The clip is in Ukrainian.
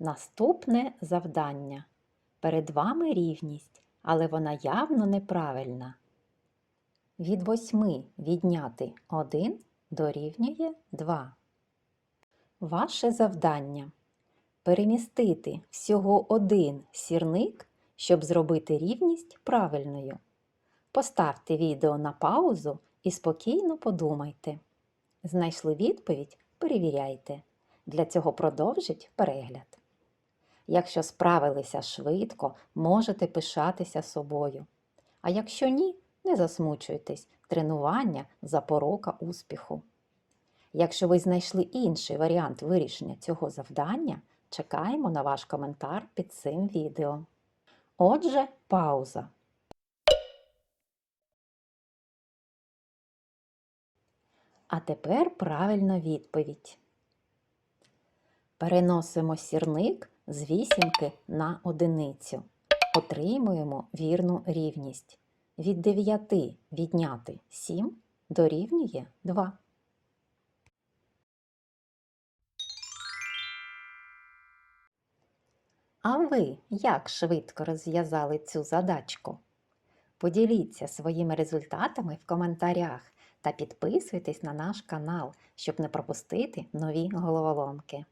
Наступне завдання. Перед вами рівність, але вона явно неправильна. Від восьми відняти 1 дорівнює 2. Ваше завдання перемістити всього один сірник, щоб зробити рівність правильною. Поставте відео на паузу і спокійно подумайте. Знайшли відповідь? Перевіряйте. Для цього продовжіть перегляд. Якщо справилися швидко, можете пишатися собою. А якщо ні, не засмучуйтесь, тренування запорока успіху. Якщо ви знайшли інший варіант вирішення цього завдання, чекаємо на ваш коментар під цим відео. Отже, пауза. А тепер правильна відповідь. Переносимо сірник з вісімки на одиницю. Отримуємо вірну рівність. Від 9 відняти 7 дорівнює 2. А ви як швидко розв'язали цю задачку? Поділіться своїми результатами в коментарях та підписуйтесь на наш канал, щоб не пропустити нові головоломки.